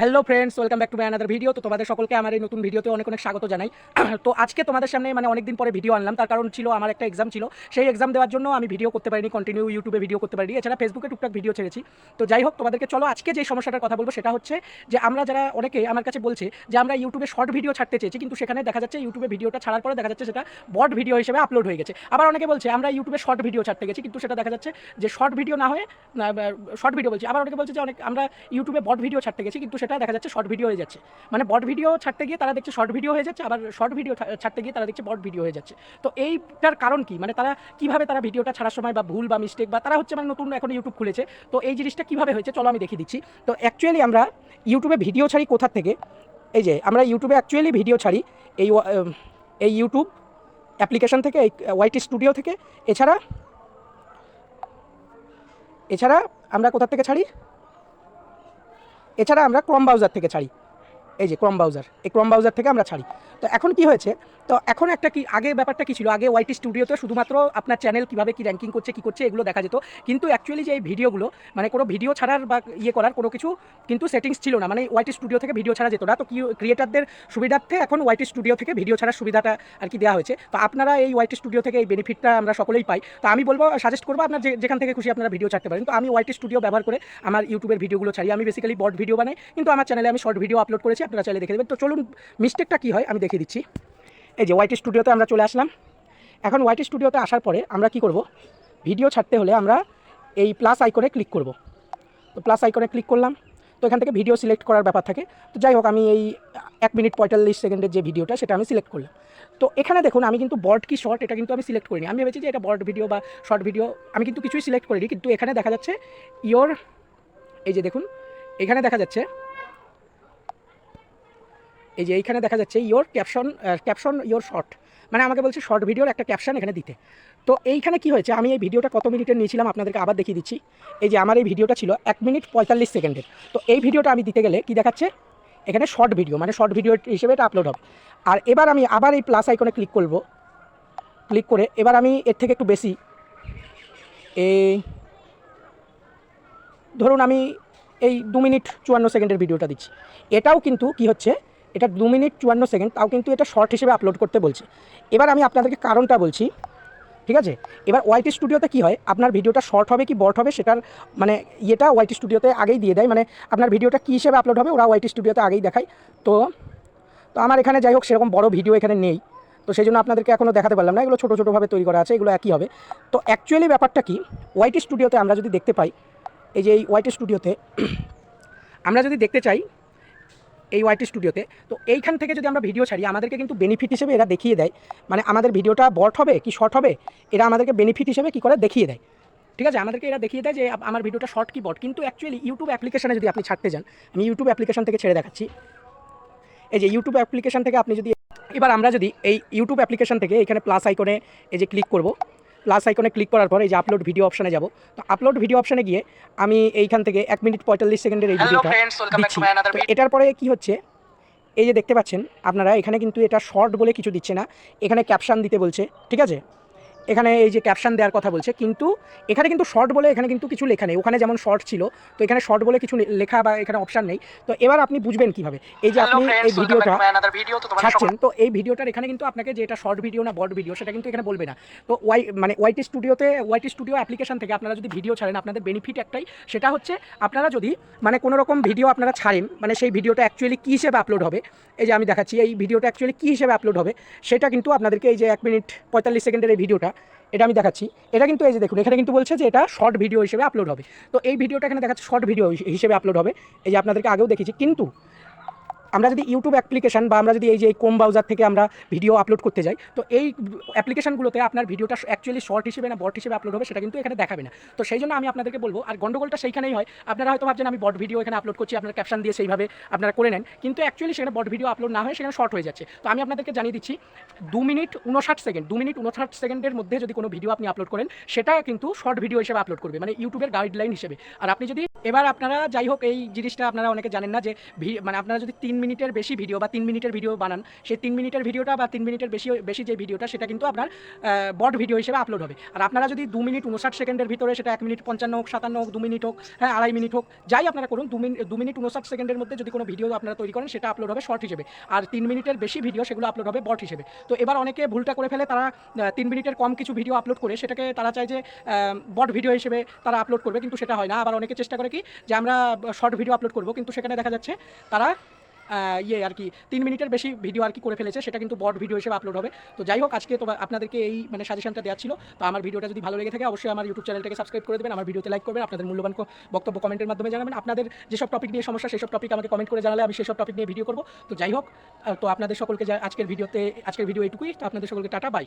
Hello friends welcome back to my another video তো তোমাদের সকলকে আমার এই নতুন ভিডিওতে অনেক অনেক স্বাগত জানাই। তো আজকে তোমাদের সামনে মানে অনেকদিন পরে ভিডিও আনলাম। তার কারণ ছিল, আমার একটা এক্সাম ছিল। সেই এক্সাম দেওয়ার জন্য আমি ভিডিও করতে পারিনি কন্টিনিউ ইউটিউবে ভিডিও করতে পারিনি। এছাড়া ফেসবুকে টুকটাক ভিডিও ছেড়েছি। তো যাই হোক, তোমাদেরকে চলো আজকে যে সমস্যাটার কথা বলব, সেটা হচ্ছে যে আমরা যারা, অনেকে আমার কাছে বলছে যে আমরা ইউটিউবে শর্ট ভিডিও ছাড়তে চেয়েছি, কিন্তু সেখানে দেখা যাচ্ছে ইউটিউবে ভিডিওটা ছাড়ার পরে দেখা যাচ্ছে সেটা বট ভিডিও হিসেবে আপলোড হয়ে গেছে। আবার অনেকে বলছে, আমরা ইউটিউবে শর্ট ভিডিও ছাড়তে গেছি, কিন্তু সেটা দেখা যাচ্ছে যে শর্ট ভিডিও না হয়ে শর্ট ভিডিও বলছি। আবার অনেকে বলছে যে অনেক, আমরা ইউটিউবে বট ভিডিও ছাড়তে গেছি, কিন্তু সেটা দেখা যাচ্ছে শর্ট ভিডিও হয়ে যাচ্ছে। মানে বট ভিডিও ছাড়তে গিয়ে তারা দেখছে শর্ট ভিডিও হয়ে যাচ্ছে, আবার শর্ট ভিডিও ছাড়তে গিয়ে তারা দেখছে বট ভিডিও হয়ে যাচ্ছে। তো এইটার কারণ কি? মানে তারা কীভাবে তারা ভিডিওটা ছাড়ার সময় বা ভুল বা মিস্টেক বা তারা হচ্ছে মানে নতুন এখন ইউটিউব খুলেছে, তো এই জিনিসটা কীভাবে হয়েছে চলো আমি দেখিয়ে দিচ্ছি। তো অ্যাকচুয়ালি আমরা ইউটিউবে ভিডিও ছাড়ি কোথার থেকে? এই যে আমরা ইউটিউবে অ্যাকচুয়ালি ভিডিও ছাড়ি এই এই ইউটিউব অ্যাপ্লিকেশন থেকে, এই ওয়াইটি স্টুডিও থেকে। এছাড়া এছাড়া আমরা কোথা থেকে ছাড়ি? এছাড়া আমরা ক্রম ব্রাউজার থেকে ছাড়ি। এই যে ক্রম ব্রাউজার এই ক্রম ব্রাউজার থেকে আমরা ছাড়ি। তো এখন কি হয়েছে? তো এখন একটা কি, আগে ব্যাপারটা কি ছিল? আগে ওয়াইটি স্টুডিওতে শুধুমাত্র আপনার চ্যানেল কীভাবে কি র্যাঙ্কিং করছে, কি করছে, এগুলো দেখা যেত। কিন্তু অ্যাকচুয়ালি যে এই ভিডিওগুলো মানে কোনো ভিডিও ছাড়ার বা ইয়ে করার কোনো কিছু কিন্তু সেটিংস ছিল না। মানে ওয়াইটি স্টুডিও থেকে ভিডিও ছাড়া যেত না। তো কি ক্রিয়েটারদের সুবিধার্থে এখন ওয়াইটি স্টুডিও থেকে ভিডিও ছাড়ার সুবিধাটা আর কি দেওয়া হয়েছে। তো আপনারা এই ওয়াইটি স্টুডিও থেকে এই বেনিফিটটা আমরা সকলেই পাই। তো আমি বলব সাজেস্ট করব আপনার যেখান থেকে খুশি আপনারা ভিডিও ছাড়তে পারেন। তো আমি ওয়াইটি স্টুডিও ব্যবহার করে আমার ইউটিউবের ভিডিওগুলো ছাড়ি। আমি বেসিক্যালি বট ভিডিও বানাই। কিন্তু আমার চ্যানেলে আমি শর্ট ভিডিও আপলোড করেছি। আপনারা চাইলে দেখে দেবেন তো চলুন মিস্টেকটা কী হয় আমি দেখিয়ে দিচ্ছি। এই যে ওয়াইটি স্টুডিওতে আমরা চলে আসলাম। এখন ওয়াইটি স্টুডিওতে আসার পরে আমরা কি করব? ভিডিও ছাড়তে হলে আমরা এই প্লাস আইকনে ক্লিক করব। তো প্লাস আইকনে ক্লিক করলাম। তো এখান থেকে ভিডিও সিলেক্ট করার ব্যাপার থাকে। তো যাই হোক, আমি এই এক মিনিট পঁয়তাল্লিশ সেকেন্ডের যে ভিডিওটা সেটা আমি সিলেক্ট করলাম। তো এখানে দেখুন, আমি কিন্তু বর্ড কি শর্ট এটা কিন্তু আমি সিলেক্ট করিনি। আমি ভেবেছি যে এটা বর্ড ভিডিও বা শর্ট ভিডিও আমি কিন্তু কিছুই সিলেক্ট করিনি। কিন্তু এখানে দেখা যাচ্ছে ইয়োর এই যে দেখুন, এখানে দেখা যাচ্ছে এই যে এইখানে দেখা যাচ্ছে your caption caption your short মানে আমাকে বলছে শর্ট ভিডিওর একটা ক্যাপশন এখানে দিতে। তো এইখানে কি হয়েছে? আমি এই ভিডিওটা কত মিনিটের নিয়েছিলাম আপনাদেরকে আবার দেখিয়ে দিচ্ছি। এই যে আমার এই ভিডিওটা ছিল এক মিনিট পঁয়তাল্লিশ সেকেন্ডের। তো এই ভিডিওটা আমি দিতে গেলে কি দেখাচ্ছে? এখানে শর্ট ভিডিও মানে শর্ট ভিডিও হিসেবে এটা আপলোড হবে। আর এবার আমি আবার এই প্লাস আইকনে ক্লিক করব। ক্লিক করে এবার আমি এর থেকে একটু বেশি। এই ধরুন আমি এই দু মিনিট চুয়ান্ন সেকেন্ডের ভিডিওটা দিচ্ছি। এটাও কিন্তু কি হচ্ছে? এটা দু মিনিট চুয়ান্ন সেকেন্ড, তাও কিন্তু এটা শর্ট হিসেবে আপলোড করতে বলছে। এবার আমি আপনাদেরকে কারণটা বলছি, ঠিক আছে? এবার ওয়াইটি স্টুডিওতে কি হয়? আপনার ভিডিওটা শর্ট হবে কি বট হবে সেটার মানে ইয়েটা ওয়াইটি স্টুডিওতে আগেই দিয়ে দেয় মানে আপনার ভিডিওটা কী হিসেবে আপলোড হবে ওরা ওয়াইটি স্টুডিওতে আগেই দেখায়। তো তো আমার এখানে যাই হোক, সেরকম বড় ভিডিও এখানে নেই। তো সেই জন্য আপনাদেরকে এখনও দেখাতে পারলাম না, এগুলো ছোটো ছোটোভাবে তৈরি করা আছে, এগুলো একই হবে। তো অ্যাকচুয়ালি ব্যাপারটা কি? ওয়াইটি স্টুডিওতে আমরা যদি দেখতে পাই, এই যে এই ওয়াইটি স্টুডিওতে আমরা যদি দেখতে চাই এই ওয়াইটি স্টুডিওতে তো এইখান থেকে যদি আমরা ভিডিও ছাড়ি, আমাদেরকে কিন্তু বেনিফিট হিসেবে এরা দেখিয়ে দেয়। মানে আমাদের ভিডিওটা বট হবে কি শর্ট হবে, এরা আমাদেরকে বেনিফিট হিসেবে কি করে দেখিয়ে দেয়। ঠিক আছে? আমাদেরকে এরা দেখিয়ে দেয় যে আমার ভিডিওটা শর্ট কি বট কিন্তু অ্যাকচুয়ালি ইউটিউব অ্যাপ্লিকেশনে যদি আপনি ছাড়তে যান, আমি ইউটিউব অ্যাপ্লিকেশন থেকে ছেড়ে দেখাচ্ছি। এই যে ইউটিউব অ্যাপ্লিকেশন থেকে আপনি যদি এবার আমরা যদি এই ইউটিউব অ্যাপ্লিকেশন থেকে এখানে প্লাস আইকনে এই যে ক্লিক করব। প্লাস আইকনে ক্লিক করার পর এই যে আপলোড ভিডিও অপশনে যাব। তো আপলোড ভিডিও অপশনে গিয়ে আমি এইখান থেকে এক মিনিট পঁয়তাল্লিশ সেকেন্ডের এই ভিডিওটা দিচ্ছি। তো এটার পরে কি হচ্ছে এই যে দেখতে পাচ্ছেন আপনারা এখানে কিন্তু এটা শর্ট বলে কিছু দিচ্ছে না। এখানে ক্যাপশন দিতে বলছে ঠিক আছে? এখানে এই যে ক্যাপশন দেওয়ার কথা বলছে কিন্তু এখানে কিন্তু শর্ট বলে এখানে কিন্তু কিছু লেখা নেই। ওখানে যেমন শর্ট ছিল তো এখানে শর্ট বলে কিছু লেখা বা এখানে অপশন নেই। তো এবার আপনি বুঝবেন কীভাবে। এই যে আপনি এই ভিডিওটা ছাড়ছেন তো এই ভিডিওটার এখানে কিন্তু আপনাকে যে এটা শর্ট ভিডিও না বড় ভিডিও সেটা কিন্তু এখানে বলবে না। তো ওয়াই মানে ওয়াইটি স্টুডিওতে ওয়াইটি স্টুডিও অ্যাপ্লিকেশন থেকে আপনারা যদি ভিডিও ছাড়েন আপনাদের বেনিফিট একটাই সেটা হচ্ছে আপনারা যদি মানে কোনো রকম ভিডিও আপনারা ছাড়েন মানে সেই ভিডিওটা অ্যাকচুয়ালি কী হিসেবে আপলোড হবে এই যে আমি দেখাচ্ছি এই ভিডিওটা অ্যাকচুয়ালি কী হিসেবে আপলোড হবে সেটা কিন্তু আপনাদেরকে এই যে এক মিনিট পঁয়তাল্লিশ সেকেন্ডের এই ভিডিওটা এটা আমি দেখাচ্ছি। এটা কিন্তু এই যে দেখুন, এখানে কিন্তু বলছে যে এটা শর্ট ভিডিও হিসেবে আপলোড হবে। তো এই ভিডিওটা এখানে দেখাচ্ছে শর্ট ভিডিও হিসেবে আপলোড হবে। এই যে আপনাদেরকে আগেও দেখেছি কিন্তু আমরা যদি ইউটিউব অ্যাপ্লিকেশন বা আমরা যদি এই যে এই কোম ব্রাউজার থেকে আমরা ভিডিও আপলোড করতে যাই, তো এই অ্যাপ্লিকেশনগুলোতে আপনার ভিডিওটা অ্যাকচুয়ালি শর্ট হিসেবে না বট হিসেবে আপলোড হবে, সেটা কিন্তু এখানে দেখাবে না। তো সেই জন্য আমি আপনাদেরকে বলব, আর গন্ডগোলটা সেইখানেই হয়, আপনারা হয়তো ভাবছেন আমি বট ভিডিও এখানে আপলোড করছি, আপনার ক্যাপশন দিয়ে সেইভাবে আপনারা করে নেন, কিন্তু অ্যাকচুয়ালি সেখানে বট ভিডিও আপলোড না হয়ে সেখানে শর্ট হয়ে যাচ্ছে। তো আমি আপনাদেরকে জানিয়ে দিচ্ছি, দু মিনিট উনষাট সেকেন্ড দু মিনিট উনষাট সেকেন্ডের মধ্যে যদি কোনো ভিডিও আপনি আপলোড করেন, সেটা কিন্তু শর্ট ভিডিও হিসেবে আপলোড করবে মানে ইউটিউবের গাইডলাইন হিসেবে। আর আপনি যদি, এবার আপনারা যাই হোক, এই জিনিসটা আপনারা অনেকে জানেন না যে মানে আপনারা যদি তিন মিনিটের বেশি ভিডিও বা তিন মিনিটের ভিডিও বানান, সেই তিন মিনিটের ভিডিওটা বা তিন মিনিটের বেশি বেশি যে ভিডিওটা সেটা কিন্তু আপনার বট ভিডিও হিসেবে আপলোড হবে। আর আপনারা যদি দু মিনিট উনষাট সেকেন্ডের ভিতরে সেটা এক মিনিট পঞ্চান্ন হোক, সাতান্ন হোক, দু মিনিট হোক হ্যাঁ আড়াই মিনিট হোক, যাই আপনারা করুন, দু মিনিট দু মিনিট উনষাট সেকেন্ডের মধ্যে যদি কোনো ভিডিও আপনারা তৈরি করেন, সেটা আপলোড হবে শর্ট হিসেবে। আর তিন মিনিটের বেশি ভিডিও সেগুলো আপলোড হবে বট হিসেবে। তো এবার অনেকে ভুলটা করে ফেলে, তারা তিন মিনিটের কম কিছু ভিডিও আপলোড করে, সেটাকে তারা চায় যে বট ভিডিও হিসেবে তারা আপলোড করবে, কিন্তু সেটা হয় না। আবার অনেকে চেষ্টা করে কি, যে আমরা শর্ট ভিডিও আপলোড করব, কিন্তু সেখানে দেখা যাচ্ছে তারা ইয়ে আর কি, তিন মিনিটের বেশি ভিডিও আর কি করে ফেলেছে, সেটা কিন্তু বড ভিডিও হিসেবে আপলোড হবে। তো যাই হোক, আজকে তো আপনাদেরকে এই মানে সাজেশনটা দেওয়া ছিল। তো আমার ভিডিওটা যদি ভালো লেগে থাকে, অবশ্যই আমার ইউটিউব চ্যানেলটাকে সাবস্ক্রাইব করে দেবেন, আমার ভিডিওতে লাইক করবেন, আপনাদের মূল্যবান বক্তব্য কমেন্টের মাধ্যমে জানাবেন। আপনাদের যেসব টপিক নিয়ে সমস্যা, সেসব টপিক আমাকে কমেন্ট করে জানালে আমি সেসব টপিক নিয়ে ভিডিও করব। তো যাই হোক তো আপনাদের সকলকে আজকের ভিডিওতে আজকের ভিডিও এটুকুই তো আপনাদের সকলকে টাটা বাই